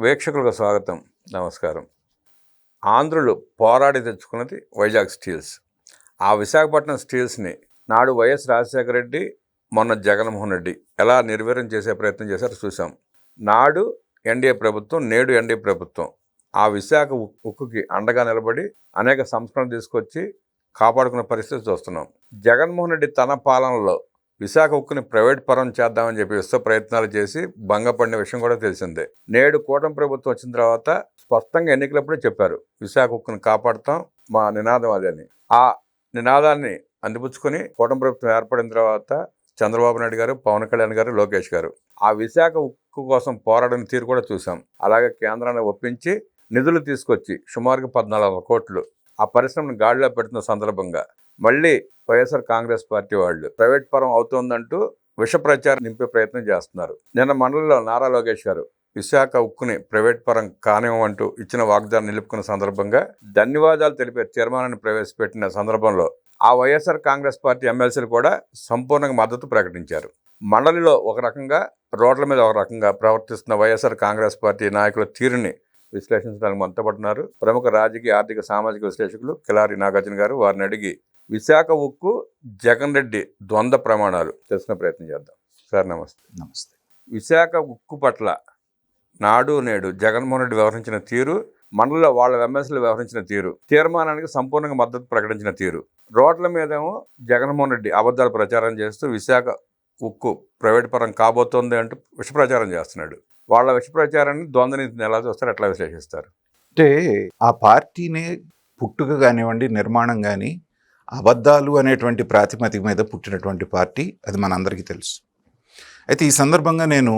వీక్షకులకు స్వాగతం నమస్కారం. ఆంధ్రులు పోరాడి తెచ్చుకున్నది వైజాగ్ స్టీల్స్. ఆ విశాఖపట్నం స్టీల్స్ని నాడు వైఎస్ రాజశేఖర రెడ్డి మొన్న జగన్మోహన్ రెడ్డి ఎలా నిర్వీర్యం చేసే ప్రయత్నం చేశారో చూసాం నాడు ఎన్డీఏ ప్రభుత్వం నేడు ఎన్డీఏ ప్రభుత్వం ఆ విశాఖ ఉక్- ఉక్కుకి అండగా నిలబడి అనేక సంస్కరణలు తీసుకొచ్చి కాపాడుకున్న పరిస్థితి చూస్తున్నాం. జగన్మోహన్ రెడ్డి తన పాలనలో విశాఖ ఉక్కుని ప్రైవేట్ పరం చేద్దామని చెప్పి విశ్వ ప్రయత్నాలు చేసి భంగపడిన విషయం కూడా తెలిసిందే. నేడు కూటమి ప్రభుత్వం వచ్చిన తర్వాత స్పష్టంగా ఎన్నికలప్పుడే చెప్పారు విశాఖ ఉక్కుని కాపాడుతాం మా నినాదం అది అని. ఆ నినాదాన్ని అందిపుచ్చుకొని కూటమి ప్రభుత్వం ఏర్పడిన తర్వాత చంద్రబాబు నాయుడు గారు పవన్ కళ్యాణ్ గారు లోకేష్ గారు. ఆ విశాఖ ఉక్కు కోసం పోరాడిన తీరు కూడా చూసాం అలాగే కేంద్రాన్ని ఒప్పించి నిధులు తీసుకొచ్చి సుమారుగా పద్నాలుగు కోట్లు ఆ పరిశ్రమను గాడిలో పెడుతున్న సందర్భంగా మళ్ళీ వైఎస్ఆర్ కాంగ్రెస్ పార్టీ వాళ్ళు ప్రైవేట్ పరం అవుతోందంటూ విష ప్రచారం నింపే ప్రయత్నం చేస్తున్నారు. నిన్న మండలిలో నారా లోకేష్ గారు విశాఖ ఉక్కుని ప్రైవేట్ పరం కానివ్వమంటూ ఇచ్చిన వాగ్దానం నిలుపుకున్న సందర్భంగా ధన్యవాదాలు తెలిపే తీర్మానాన్ని ప్రవేశపెట్టిన సందర్భంలో ఆ వైఎస్ఆర్ కాంగ్రెస్ పార్టీ ఎమ్మెల్సీలు కూడా సంపూర్ణంగా మద్దతు ప్రకటించారు. మండలిలో ఒక రకంగా రోడ్ల మీద ఒక రకంగా ప్రవర్తిస్తున్న వైఎస్ఆర్ కాంగ్రెస్ పార్టీ నాయకుల తీరుని విశ్లేషించడానికి మొంతపడుతున్నారు. ప్రముఖ రాజకీయ ఆర్థిక సామాజిక విశ్లేషకులు కిలారి నాగార్జున గారు వారిని అడిగి విశాఖ ఉక్కు జగన్ రెడ్డి ద్వంద్వ ప్రమాణాలు. తెలుసుకునే ప్రయత్నం చేద్దాం. సార్ నమస్తే. నమస్తే. విశాఖ ఉక్కు పట్ల నాడు నేడు జగన్మోహన్ రెడ్డి వ్యవహరించిన తీరు మండలిలో వాళ్ళ ఎమ్మెల్సీలు వ్యవహరించిన తీరు తీర్మానానికి సంపూర్ణంగా మద్దతు ప్రకటించిన తీరు. రోడ్ల మీదేమో జగన్మోహన్ రెడ్డి అబద్ధాలు ప్రచారం చేస్తూ విశాఖ ఉక్కు ప్రైవేట్ పరం కాబోతోంది అంటూ విష ప్రచారం చేస్తున్నాడు. వాళ్ళ విష ప్రచారాన్ని ద్వంద్వ నీతిని ఎలా చూస్తారు ఎట్లా విశ్లేషిస్తారు? అంటే ఆ పార్టీని పుట్టుక కానివ్వండి నిర్మాణం కానీ అబద్ధాలు అనేటువంటి ప్రాతిపదిక మీద పుట్టినటువంటి పార్టీ అది మనందరికీ తెలుసు. అయితే ఈ సందర్భంగా నేను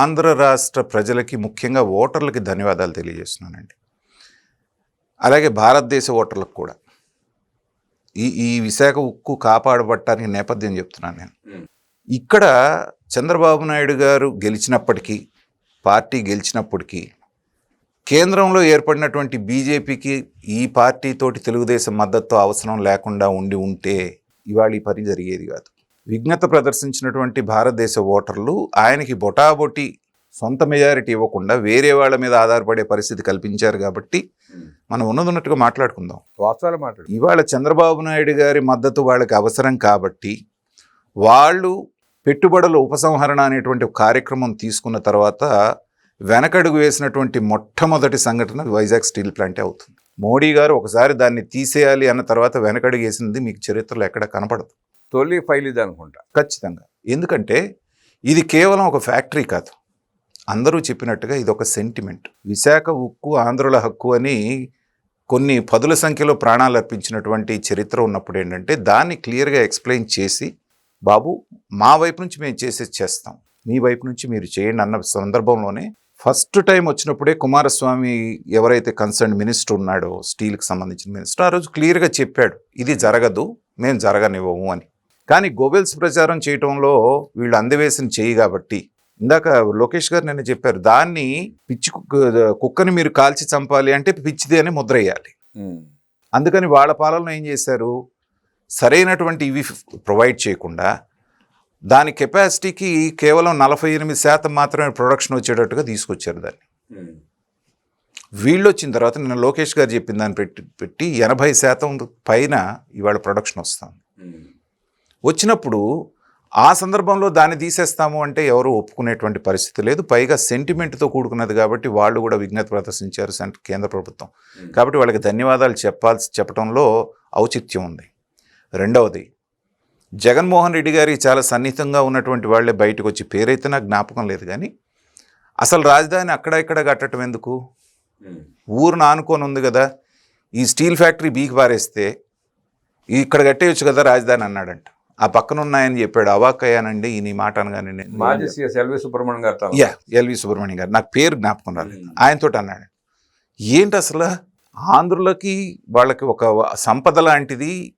ఆంధ్ర రాష్ట్ర ప్రజలకి ముఖ్యంగా ఓటర్లకి ధన్యవాదాలు తెలియజేస్తున్నానండి. అలాగే భారతదేశ ఓటర్లకు కూడా. ఈ ఈ విశాఖ ఉక్కు కాపాడబట్టడానికి నేపథ్యం చెప్తున్నాను నేను. ఇక్కడ చంద్రబాబు నాయుడు గారు గెలిచినప్పటికీ పార్టీ గెలిచినప్పటికీ కేంద్రంలో ఏర్పడినటువంటి బీజేపీకి ఈ పార్టీతోటి తెలుగుదేశం మద్దతు అవసరం లేకుండా ఉండి ఉంటే ఇవాళ ఈ పని జరిగేది కాదు. విఘ్నత ప్రదర్శించినటువంటి భారతదేశ ఓటర్లు ఆయనకి బొటాబొటి సొంత మెజారిటీ ఇవ్వకుండా వేరే వాళ్ళ మీద ఆధారపడే పరిస్థితి కల్పించారు కాబట్టి మనం ఉన్నది ఉన్నట్టుగా మాట్లాడుకుందాం. వాస్తవాలు మాట్లాడు. ఇవాళ చంద్రబాబు నాయుడు గారి మద్దతు వాళ్ళకి అవసరం కాబట్టి వాళ్ళు పెట్టుబడుల ఉపసంహరణ అనేటువంటి కార్యక్రమం తీసుకున్న తర్వాత వెనకడుగు వేసినటువంటి మొట్టమొదటి సంఘటన వైజాగ్ స్టీల్ ప్లాంటే అవుతుంది. మోడీ గారు ఒకసారి దాన్ని తీసేయాలి అన్న తర్వాత వెనకడుగు వేసింది మీకు చరిత్రలో ఎక్కడ కనపడదు. తొలి ఫైల్ ఇది అనుకుంటా. ఖచ్చితంగా. ఎందుకంటే ఇది కేవలం ఒక ఫ్యాక్టరీ కాదు. అందరూ చెప్పినట్టుగా ఇది ఒక సెంటిమెంట్. విశాఖ ఉక్కు ఆంధ్రుల హక్కు అని కొన్ని పదుల సంఖ్యలో ప్రాణాలు అర్పించినటువంటి చరిత్ర ఉన్నప్పుడు ఏంటంటే దాన్ని క్లియర్గా ఎక్స్ప్లెయిన్ చేసి బాబు మా వైపు నుంచి మేము చేసేది చేస్తాం. మీ వైపు నుంచి మీరు చేయండి అన్న సందర్భంలోనే ఫస్ట్ టైం వచ్చినప్పుడే కుమారస్వామి ఎవరైతే కన్సర్న్ మినిస్టర్ ఉన్నాడో స్టీల్కి సంబంధించిన మినిస్టర్ ఆ రోజు క్లియర్గా చెప్పాడు ఇది జరగదు మేము జరగనివ్వము అని. కానీ గోబెల్స్ ప్రచారం చేయటంలో వీళ్ళు అందవేసిన చేయి కాబట్టి ఇందాక లోకేష్ గారు నిన్న చెప్పారు దాన్ని పిచ్చి కుక్క కుక్కని మీరు కాల్చి చంపాలి అంటే పిచ్చిది అని ముద్ర వేయాలి. అందుకని వాళ్ళ పాలనలో ఏం చేశారు? సరైనటువంటి ఇవి ప్రొవైడ్ చేయకుండా దాని కెపాసిటీకి కేవలం నలభై ఎనిమిది శాతం మాత్రమే ప్రొడక్షన్ వచ్చేటట్టుగా తీసుకొచ్చారు దాన్ని. వీళ్ళు వచ్చిన తర్వాత నిన్న లోకేష్ గారు చెప్పిన దాన్ని పెట్టి పెట్టి ఎనభై శాతం పైన ఇవాళ ప్రొడక్షన్ వస్తుంది. వచ్చినప్పుడు ఆ సందర్భంలో దాన్ని తీసేస్తాము అంటే ఎవరు ఒప్పుకునేటువంటి పరిస్థితి లేదు. పైగా సెంటిమెంట్తో కూడుకున్నది కాబట్టి వాళ్ళు కూడా విజ్ఞత ప్రదర్శించారు కేంద్ర ప్రభుత్వం. కాబట్టి వాళ్ళకి ధన్యవాదాలు చెప్పాల్సి చెప్పడంలో ఔచిత్యం ఉంది. రెండవది జగన్మోహన్ రెడ్డి గారికి చాలా సన్నిహితంగా ఉన్నటువంటి వాళ్ళే బయటకు వచ్చి పేరైతే నాకు జ్ఞాపకం లేదు కానీ అసలు రాజధాని అక్కడ ఇక్కడ కట్టడం ఎందుకు? ఊరును ఆనుకొని ఉంది కదా. ఈ స్టీల్ ఫ్యాక్టరీ బీకి పారేస్తే ఇక్కడ కట్టేయచ్చు కదా రాజధాని అన్నాడంట. ఆ పక్కన ఉన్నాయని చెప్పాడు అవాక్కయ్యానండి ఈయన ఈ మాట అనగానే నేను- మాజీ సీఎస్ ఎల్వి సుబ్రహ్మణ్యం గారు యా ఎల్వి సుబ్రహ్మణ్యం గారు. నాకు పేరు జ్ఞాపకం రాలేదు. ఆయనతో అన్నాడు. ఏంటి అసలు? ఆంధ్రులకి వాళ్ళకి ఒక సంపద లాంటిది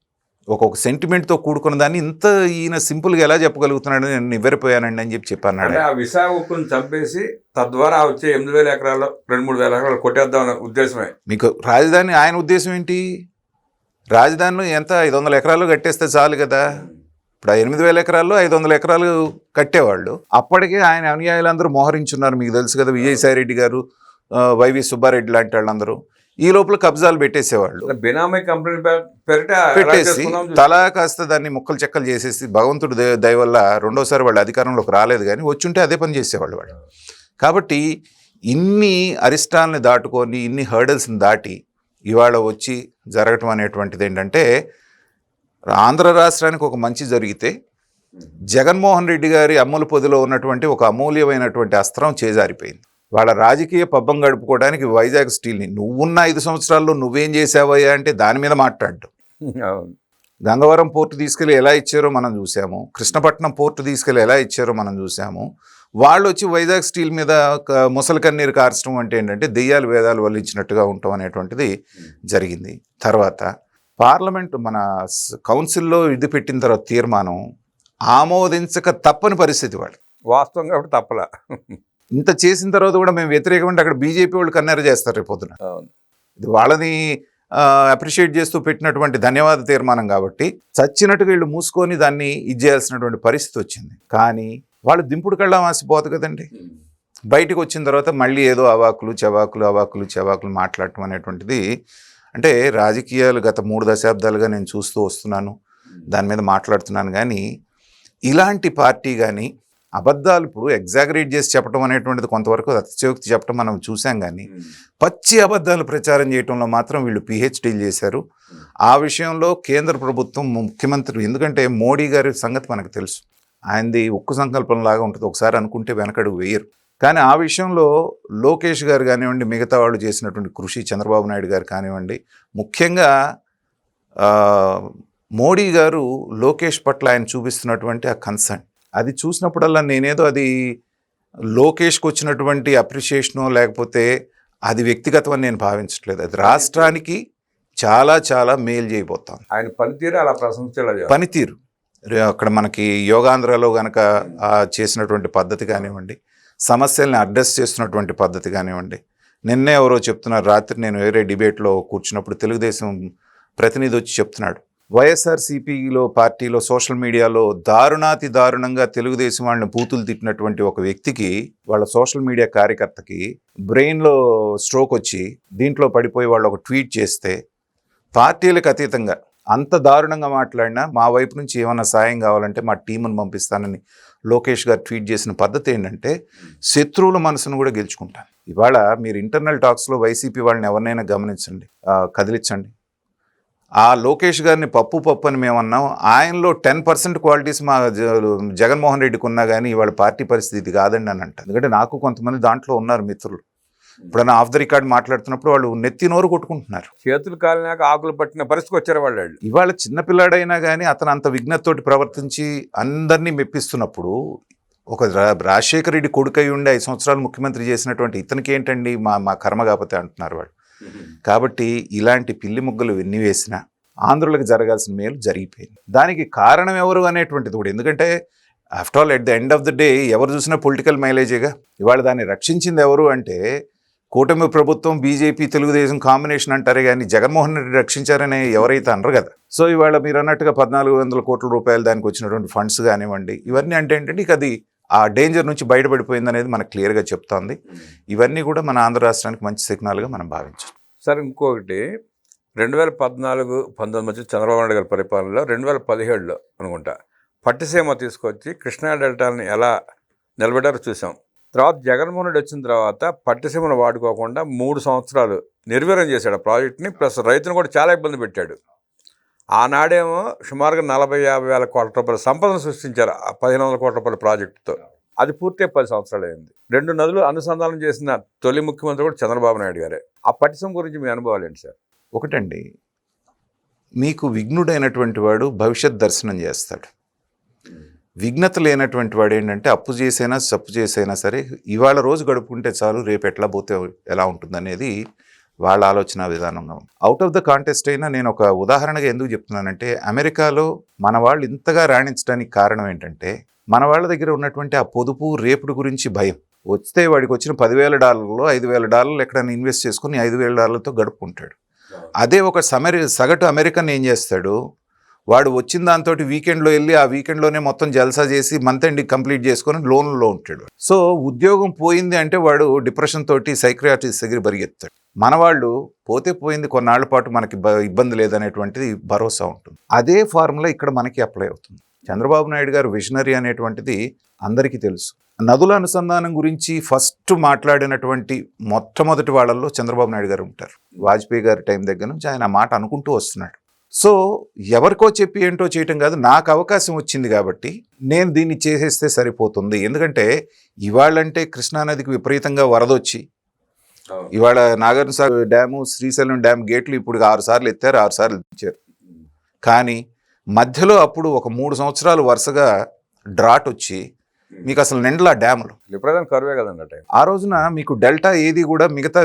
ఒక్కొక్క సెంటిమెంట్తో కూడుకున్న దాన్ని ఇంత ఈయన సింపుల్గా ఎలా చెప్పగలుగుతున్నాడు నేను నివ్వెరపోయానండి అని చెప్పి చెప్పి అన్నాడు అంటే ఆ విశాఖ ఉక్కుని చంపేసి తద్వారా వచ్చే ఎనిమిది వేల ఎకరాలు రెండు మూడు వేల ఎకరాలు కొట్టేద్దాం అనే ఉద్దేశమే. మీకు రాజధాని ఆయన ఉద్దేశం ఏంటి? రాజధానిలో ఎంత? ఐదు వందల ఎకరాలు కట్టేస్తే చాలు కదా. ఇప్పుడు ఆ ఎనిమిది వేల ఎకరాల్లో ఐదు వందల ఎకరాలు కట్టేవాళ్ళు. అప్పటికే ఆయన అనుయాయులందరూ మోహరించున్నారు. మీకు తెలుసు కదా విజయసాయి రెడ్డి గారు వైవి సుబ్బారెడ్డి లాంటి వాళ్ళందరూ. ఈ లోపల కబ్జాలు పెట్టేసేవాళ్ళు. బినామీ కంపెనీ పెట్టేసి తలా కాస్త దాన్ని ముక్కలు చెక్కలు చేసేసి భగవంతుడు దయ వల్ల రెండోసారి వాళ్ళు అధికారంలోకి రాలేదు కానీ వచ్చుంటే అదే పని చేసేవాళ్ళు వాళ్ళు. కాబట్టి ఇన్ని అరిష్టాలని దాటుకొని ఇన్ని హర్డల్స్ని దాటి ఇవాళ వచ్చి జరగటం అనేటువంటిది ఏంటంటే ఆంధ్ర రాష్ట్రానికి ఒక మంచి జరిగితే జగన్మోహన్ రెడ్డి గారి అమ్ముల పొదిలో ఉన్నటువంటి ఒక అమూల్యమైనటువంటి అస్త్రం చేజారిపోయింది. వాళ్ళ రాజకీయ పబ్బం గడుపుకోవడానికి వైజాగ్ స్టీల్ని. నువ్వున్న ఐదు సంవత్సరాల్లో నువ్వేం చేసావయ్యా అంటే దాని మీద మాట్లాడు అవును. గంగవరం పోర్టు తీసుకెళ్ళి ఎలా ఇచ్చారో మనం చూసాము. కృష్ణపట్నం పోర్టు తీసుకెళ్ళి ఎలా ఇచ్చారో మనం చూసాము. వాళ్ళు వచ్చి వైజాగ్ స్టీల్ మీద ముసలి కన్నీరు కార్చడం అంటే ఏంటంటే దెయ్యాలు వేదాలు వల్లించినట్టుగా ఉండటం అనేటువంటిది జరిగింది. తర్వాత పార్లమెంట్ మన కౌన్సిల్లో ఇది పెట్టిన తర్వాత తీర్మానం ఆమోదించక తప్పని పరిస్థితి వాళ్ళు వాస్తవం కాబట్టి తప్పలా. ఇంత చేసిన తర్వాత కూడా మేము వ్యతిరేకమంటే అక్కడ బీజేపీ వాళ్ళు కన్నెర చేస్తారు రేపు పొద్దున. అవును. ఇది వాళ్ళని అప్రిషియేట్ చేస్తూ పెట్టినటువంటి ధన్యవాద తీర్మానం కాబట్టి చచ్చినట్టుగా వీళ్ళు మూసుకొని దాన్ని ఇది చేయాల్సినటువంటి పరిస్థితి వచ్చింది. కానీ వాళ్ళు దింపుడు కళ్ళ ఆసిపోదు కదండి. బయటకు వచ్చిన తర్వాత మళ్ళీ ఏదో అవాకులు చవాకులు అవాకులు చవాకులు మాట్లాడటం అనేటువంటిది అంటే రాజకీయాలు గత మూడు దశాబ్దాలుగా నేను చూస్తూ వస్తున్నాను. దాని మీద మాట్లాడుతున్నాను. కానీ ఇలాంటి పార్టీ కానీ అబద్ధాలు ఇప్పుడు ఎగ్జాగరేట్ చేసి చెప్పడం అనేటువంటిది కొంతవరకు అతిశయోక్తి చెప్పడం మనం చూసాం కానీ పచ్చి అబద్ధాలు ప్రచారం చేయటంలో మాత్రం వీళ్ళు పిహెచ్డీలు చేశారు. ఆ విషయంలో కేంద్ర ప్రభుత్వం ముఖ్యమంత్రి ఎందుకంటే మోడీ గారి సంగతి మనకు తెలుసు. ఆయనది ఉక్కు సంకల్పం లాగా ఉంటుంది. ఒకసారి అనుకుంటే వెనకడుగు వేయరు. కానీ ఆ విషయంలో లోకేష్ గారు కానివ్వండి మిగతా వాళ్ళు చేసినటువంటి కృషి చంద్రబాబు నాయుడు గారు కానివ్వండి ముఖ్యంగా మోడీ గారు లోకేష్ పట్ల ఆయన చూపిస్తున్నటువంటి ఆ కన్సర్న్ అది చూసినప్పుడల్లా నేనేదో అది లోకేష్కి వచ్చినటువంటి అప్రిషియేషను లేకపోతే అది వ్యక్తిగతం అని నేను భావించట్లేదు. అది రాష్ట్రానికి చాలా చాలా మేలు చేయబోతాం ఆయన పనితీరు అలా ప్రశంసేలా. పనితీరు. అక్కడ మనకి యోగాంధ్రలో గనక ఆ చేసినటువంటి పద్ధతి కానివ్వండి సమస్యల్ని అడ్రస్ చేస్తున్నటువంటి పద్ధతి కానివ్వండి నిన్నే ఎవరో చెప్తున్నారు రాత్రి నేను వేరే డిబేట్లో కూర్చున్నప్పుడు తెలుగుదేశం ప్రతినిధి వచ్చి చెప్తున్నాడు వైఎస్ఆర్సీపీలో పార్టీలో సోషల్ మీడియాలో దారుణాతి దారుణంగా తెలుగుదేశం వాళ్ళని బూతులు తిట్టినటువంటి ఒక వ్యక్తికి వాళ్ళ సోషల్ మీడియా కార్యకర్తకి బ్రెయిన్లో స్ట్రోక్ వచ్చి దీంట్లో పడిపోయి వాళ్ళు ఒక ట్వీట్ చేస్తే పార్టీలకు అతీతంగా అంత దారుణంగా మాట్లాడినా మా వైపు నుంచి ఏమైనా సాయం కావాలంటే మా టీమును పంపిస్తానని లోకేష్ గారు ట్వీట్ చేసిన పద్ధతి ఏంటంటే శత్రువుల మనసును కూడా గెలుచుకుంటాను. ఇవాళ మీరు ఇంటర్నల్ టాక్స్లో వైసీపీ వాళ్ళని ఎవరినైనా గమనించండి కదిలించండి. ఆ లోకేష్ గారిని పప్పు పప్పు అని మేమన్నాం. ఆయనలో టెన్ పర్సెంట్ క్వాలిటీస్ మా జగన్మోహన్ రెడ్డికి ఉన్నా కానీ ఇవాళ పార్టీ పరిస్థితి కాదండి అని అంట ఎందుకంటే నాకు కొంతమంది దాంట్లో ఉన్నారు మిత్రులు. ఇప్పుడైనా ఆఫ్ ద రికార్డ్ మాట్లాడుతున్నప్పుడు వాళ్ళు నెత్తి నోరు కొట్టుకుంటున్నారు. చేతులు కాలినాక ఆకులు పట్టిన పరిస్థితికి వచ్చారు వాళ్ళు. ఇవాళ చిన్నపిల్లాడైనా కానీ అతను అంత విఘ్నతతోటి ప్రవర్తించి అందరినీ మెప్పిస్తున్నప్పుడు ఒక రా- రాజశేఖర రెడ్డి కొడుకై ఉండి ఐదు సంవత్సరాలు ముఖ్యమంత్రి చేసినటువంటి ఇతనికి ఏంటండి మా మా కర్మ కాకపోతే అంటున్నారు వాళ్ళు. కాబట్టి ఇలాంటి పిల్లి ముగ్గులు వెన్ని వేసినా ఆంధ్రులకు జరగాల్సిన మేలు జరిగిపోయింది. దానికి కారణం ఎవరు అనేటువంటిది కూడా ఎందుకంటే after all at the end of the day ఎవరు చూసినా పొలిటికల్ మైలేజేగా ఇవాళ దాన్ని రక్షించింది ఎవరు అంటే కూటమి ప్రభుత్వం బీజేపీ తెలుగుదేశం కాంబినేషన్ అంటారే కానీ జగన్మోహన్ రెడ్డి రక్షించారని ఎవరైతే అనరు కదా. సో ఇవాళ మీరు అన్నట్టుగా పద్నాలుగు వందల కోట్ల రూపాయలు దానికి వచ్చినటువంటి ఫండ్స్ కానివ్వండి ఇవన్నీ అంటే ఏంటంటే ఇక అది ఆ డేంజర్ నుంచి బయటపడిపోయింది అనేది మనకు క్లియర్గా చెప్తోంది. ఇవన్నీ కూడా మన ఆంధ్ర రాష్ట్రానికి మంచి సిగ్నల్గా మనం భావించవచ్చు సార్ ఇంకొకటి. రెండు వేల పద్నాలుగు పంతొమ్మిది మధ్య చంద్రబాబు నాయుడు గారి పరిపాలనలో రెండు వేల పదిహేడులో అనుకుంటా. పట్టిసీమ తీసుకొచ్చి కృష్ణా డెల్టాని ఎలా నిలబెట్టారో చూసాం. తర్వాత జగన్మోహన్ రెడ్డి వచ్చిన తర్వాత పట్టిసీమను వాడుకోకుండా మూడు సంవత్సరాలు నిర్వీర్యం చేశాడు ఆ ప్రాజెక్ట్ని ప్లస్ రైతును కూడా చాలా ఇబ్బంది పెట్టాడు. ఆనాడేమో సుమారుగా నలభై యాభై వేల కోట్ల రూపాయల సంపదను సృష్టించారు ఆ పదిహేను వందల కోట్ల రూపాయల ప్రాజెక్టుతో. అది పూర్తి పది సంవత్సరాలు అయింది. రెండు నదులు అనుసంధానం చేసిన తొలి ముఖ్యమంత్రి కూడా చంద్రబాబు నాయుడు గారే. ఆ పట్టిసీమ గురించి మీ అనుభవాలు ఏంటి సార్? ఒకటండి మీకు విఘ్నుడైనటువంటి వాడు భవిష్యత్ దర్శనం చేస్తాడు. విఘ్నత లేనటువంటి వాడు ఏంటంటే అప్పు చేసైనా సప్పు చేసైనా సరే ఇవాళ రోజు గడుపుకుంటే చాలు రేపు ఎట్లా పోతే ఎలా ఉంటుందనేది వాళ్ళ ఆలోచన విధానంగా అవుట్ ఆఫ్ ద కాంటెస్ట్ అయినా నేను ఒక ఉదాహరణగా ఎందుకు చెప్తున్నానంటే అమెరికాలో మన వాళ్ళు ఇంతగా రాణించడానికి కారణం ఏంటంటే మన వాళ్ళ దగ్గర ఉన్నటువంటి ఆ పొదుపు రేపుడు గురించి భయం. వస్తే వాడికి వచ్చిన పదివేల డాలర్లో ఐదు వేల డాలర్లు ఎక్కడైనా ఇన్వెస్ట్ చేసుకుని ఐదు వేల డాలర్లతో గడుపుకుంటాడు. అదే ఒక సమరి సగటు అమెరికన్ ఏం చేస్తాడు? వాడు వచ్చిన దాంతో వీకెండ్లో వెళ్ళి ఆ వీకెండ్లోనే మొత్తం జల్సా చేసి మంత్ ఎండ్ కంప్లీట్ చేసుకొని లోన్లో ఉంటాడు. సో ఉద్యోగం పోయింది అంటే వాడు డిప్రెషన్ తోటి సైక్రియాటిస్ట్ దగ్గర పరిగెత్తాడు మన వాళ్ళు పోతే పోయింది కొన్నాళ్ళ పాటు మనకి ఇబ్బంది లేదనేటువంటిది భరోసా ఉంటుంది. అదే ఫార్ములా ఇక్కడ మనకి అప్లై అవుతుంది. చంద్రబాబు నాయుడు గారు విజనరీ అనేటువంటిది అందరికీ తెలుసు. నదుల అనుసంధానం గురించి ఫస్ట్ మాట్లాడినటువంటి మొట్టమొదటి వాళ్ళల్లో చంద్రబాబు నాయుడు గారు ఉంటారు. వాజ్పేయి గారి టైం దగ్గర నుంచి ఆయన మాట అనుకుంటూ వస్తున్నాడు. సో ఎవరికో చెప్పి ఏంటో చేయటం కాదు నాకు అవకాశం వచ్చింది కాబట్టి నేను దీన్ని చేసేస్తే సరిపోతుంది. ఎందుకంటే ఇవాళంటే కృష్ణానదికి విపరీతంగా వరదొచ్చి ఇవాళ నాగార్జున సాగర్ డ్యాము శ్రీశైలం డ్యామ్ గేట్లు ఇప్పుడు ఆరు సార్లు ఎత్తారు ఆరు సార్లు ఇచ్చారు కానీ మధ్యలో అప్పుడు ఒక మూడు సంవత్సరాలు వరుసగా డ్రాట్ వచ్చి మీకు అసలు నిండలా డ్యాములు. విపరీతం కరువే కదండి ఆ రోజున మీకు డెల్టా ఏది కూడా మిగతా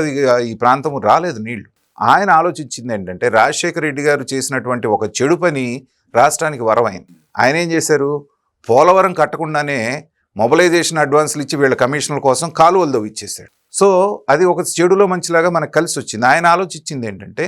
ఈ ప్రాంతం రాలేదు నీళ్ళు. ఆయన ఆలోచించింది ఏంటంటే రాజశేఖర రెడ్డి గారు చేసినటువంటి ఒక చెడు పని రాష్ట్రానికి వరమైంది. ఆయన ఏం చేశారు? పోలవరం కట్టకుండానే మొబలైజేషన్ అడ్వాన్స్లు ఇచ్చి వీళ్ళ కమిషన్ల కోసం కాలువలు దవ్వి ఇచ్చేసాడు సో అది ఒక చెడులో మంచిలాగా మనకు కలిసి వచ్చింది. ఆయన ఆలోచించింది ఏంటంటే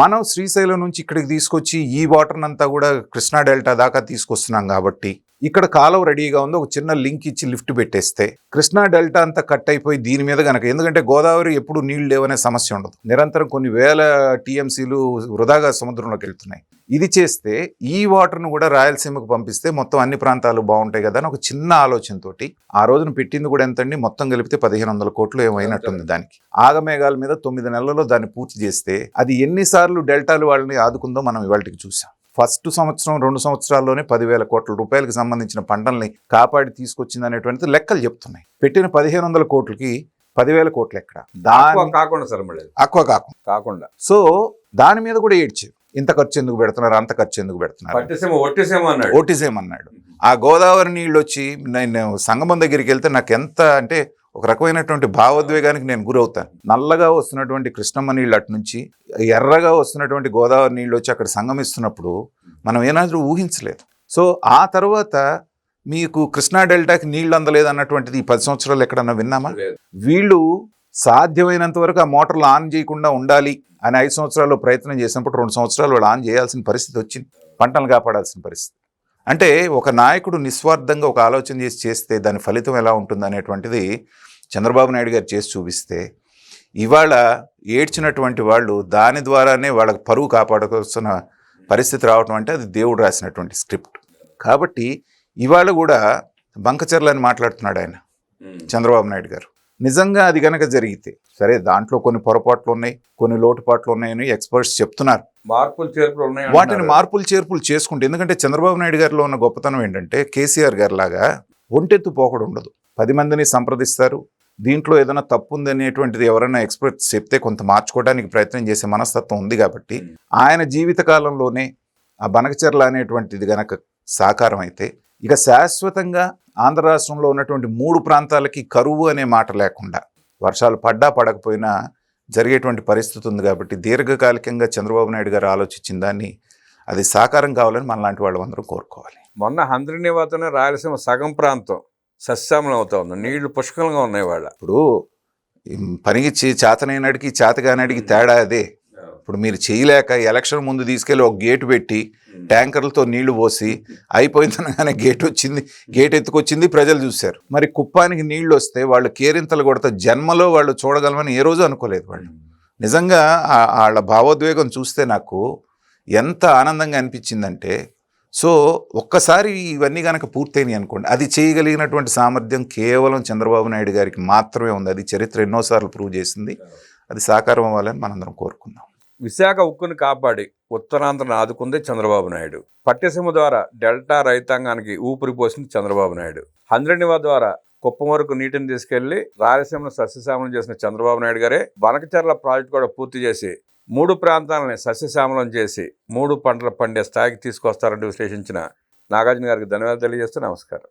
మనం శ్రీశైలం నుంచి ఇక్కడికి తీసుకొచ్చి ఈ వాటర్ అంతా కూడా కృష్ణా డెల్టా దాకా తీసుకొస్తున్నాం కాబట్టి ఇక్కడ కాలువ రెడీగా ఉంది. ఒక చిన్న లింక్ ఇచ్చి లిఫ్ట్ పెట్టేస్తే కృష్ణా డెల్టా అంతా కట్ అయిపోయి దీని మీద కనుక ఎందుకంటే గోదావరి ఎప్పుడు నీళ్ళు లేవనే సమస్య ఉండదు. నిరంతరం కొన్ని వేల టీఎంసీలు వృధాగా సముద్రంలోకి వెళ్తున్నాయి. ఇది చేస్తే ఈ వాటర్ను కూడా రాయలసీమకు పంపిస్తే మొత్తం అన్ని ప్రాంతాలు బాగుంటాయి కదా అని ఒక చిన్న ఆలోచనతోటి ఆ రోజున పెట్టింది కూడా ఎంతండి? మొత్తం కలిపితే పదిహేను వందల కోట్లు ఏమైనట్టుంది దానికి. ఆగమేఘాల మీద తొమ్మిది నెలల్లో దాన్ని పూర్తి చేస్తే అది ఎన్నిసార్లు డెల్టాలు వాళ్ళని ఆదుకుందో మనం ఇవాళకి చూసాం ఫస్ట్ సంవత్సరం రెండు సంవత్సరాల్లోనే పదివేల కోట్ల రూపాయలకు సంబంధించిన పంటల్ని కాపాడి తీసుకొచ్చింది అనేటువంటిది లెక్కలు చెప్తున్నాయి. పెట్టిన పదిహేను వందల కోట్లకి పదివేల కోట్లు ఎక్కడ దాని కాకుండా సార్ మళ్ళీ. అక్కువ కాకుండా. కాకుండా. సో దాని మీద కూడా ఏడ్చారు. ఇంత ఖర్చు ఎందుకు పెడుతున్నారు? అంత ఖర్చు ఎందుకు పెడుతున్నారు? ఒట్టేసేమో అన్నాడు. ఆ గోదావరి నీళ్ళు వచ్చి నేను సంగమం దగ్గరికి వెళ్తే నాకు ఎంత అంటే ఒక రకమైనటువంటి భావోద్వేగానికి నేను గురవుతాను. నల్లగా వస్తున్నటువంటి కృష్ణమ్మ నీళ్ళు అటు నుంచి ఎర్రగా వస్తున్నటువంటి గోదావరి నీళ్ళు వచ్చి అక్కడ సంగమిస్తున్నప్పుడు మనం ఏనాದರೂ ఊహించలేదు. సో ఆ తర్వాత మీకు కృష్ణా డెల్టాకి నీళ్ళు అందలేదు అన్నటువంటిది ఈ పది సంవత్సరాలు ఎక్కడన్నా విన్నామా. వీళ్ళు సాధ్యమైనంత వరకు ఆ మోటార్లు ఆన్ చేయకుండా ఉండాలి. అని ఐదు సంవత్సరాలు ప్రయత్నం చేసినప్పుడు రెండు సంవత్సరాలు వాళ్ళు ఆన్ చేయాల్సిన పరిస్థితి వచ్చింది. పంటలు కాపాడాల్సిన పరిస్థితి. అంటే ఒక నాయకుడు నిస్వార్థంగా ఒక ఆలోచన చేసి చేస్తే దాని ఫలితం ఎలా ఉంటుంది అనేటువంటిది చంద్రబాబు నాయుడు గారు చేసి చూపిస్తే ఇవాళ ఏడ్చినటువంటి వాళ్ళు దాని ద్వారానే వాళ్ళకి పరువు కాపాడుకోవాల్సిన పరిస్థితి రావటం అంటే అది దేవుడు రాసినటువంటి స్క్రిప్ట్. కాబట్టి ఇవాళ కూడా బంకచర్ల అని మాట్లాడుతున్నాడు ఆయన చంద్రబాబు నాయుడు గారు. నిజంగా అది గనక జరిగితే సరే దాంట్లో కొన్ని పొరపాట్లు ఉన్నాయి కొన్ని లోటుపాట్లు ఉన్నాయని ఎక్స్పర్ట్స్ చెప్తున్నారు. మార్పులు చేర్పులు ఉన్నాయి వాటిని. మార్పులు చేర్పులు చేసుకుంటే ఎందుకంటే చంద్రబాబు నాయుడు గారిలో ఉన్న గొప్పతనం ఏంటంటే కేసీఆర్ గారి లాగా ఒంటెత్తు పోకడు ఉండదు. పది మందిని సంప్రదిస్తారు. దీంట్లో ఏదైనా తప్పు ఉంది అనేటువంటిది ఎవరైనా ఎక్స్పర్ట్స్ చెప్తే కొంత మార్చుకోవడానికి ప్రయత్నం చేసే మనస్తత్వం ఉంది కాబట్టి ఆయన జీవిత కాలంలోనే ఆ బనకచెర్ల అనేటువంటిది గనక సాకారం అయితే ఇక శాశ్వతంగా ఆంధ్ర రాష్ట్రంలో ఉన్నటువంటి మూడు ప్రాంతాలకి కరువు అనే మాట లేకుండా వర్షాలు పడ్డా పడకపోయినా జరిగేటువంటి పరిస్థితి ఉంది కాబట్టి దీర్ఘకాలికంగా చంద్రబాబు నాయుడు గారు ఆలోచించిన దాన్ని అది సాకారం కావాలని మనలాంటి వాళ్ళు అందరం కోరుకోవాలి. మొన్న హంద్రినివాతనే రాయలసీమ సగం ప్రాంతం సస్యామలం అవుతా ఉంది. నీళ్ళు పుష్కలంగా ఉన్నాయి వాళ్ళ. ఇప్పుడు ఈ పనికి చే- చేతనైనడికి చేతగానడికి తేడా అదే. ఇప్పుడు మీరు చేయలేక ఎలక్షన్ ముందు తీసుకెళ్ళి ఒక గేటు పెట్టి ట్యాంకర్లతో నీళ్ళు పోసి అయిపోయిందనగానే గేట్ వచ్చింది. గేట్ ఎత్తుకొచ్చింది ప్రజలు చూశారు. మరి కుప్పానికి నీళ్ళు వస్తే వాళ్ళు కేరింతలు కొడతా జన్మలో వాళ్ళు చూడగలమని ఏ రోజు అనుకోలేదు వాళ్ళు. నిజంగా ఆ- వాళ్ళ భావోద్వేగం చూస్తే నాకు ఎంత ఆనందంగా అనిపించిందంటే సో ఒక్కసారి ఇవన్నీ కనుక పూర్తయినాయి అనుకోండి అది చేయగలిగినటువంటి సామర్థ్యం కేవలం చంద్రబాబు నాయుడు గారికి మాత్రమే ఉంది. అది చరిత్ర ఎన్నోసార్లు ప్రూవ్ చేసింది. అది సాకారం అవ్వాలని మనందరం కోరుకుందాం. విశాఖ ఉక్కును కాపాడి ఉత్తరాంధ్రను ఆదుకుంది చంద్రబాబు నాయుడు. పట్టిసీమ ద్వారా డెల్టా రైతాంగానికి ఊపిరి పోసింది చంద్రబాబు నాయుడు. హంద్రనివా ద్వారా కుప్పం వరకు నీటిని తీసుకెళ్ళి రాయలసీమను సస్యశ్యామలం చేసిన చంద్రబాబు నాయుడు గారే వనకచర్ల ప్రాజెక్టు కూడా పూర్తి చేసి మూడు ప్రాంతాలని సస్యశ్యామలం చేసి మూడు పంటలు పండే స్థాయికి తీసుకొస్తారని విశ్లేషించిన నాగార్జున గారికి ధన్యవాదాలు తెలియజేస్తూ నమస్కారం.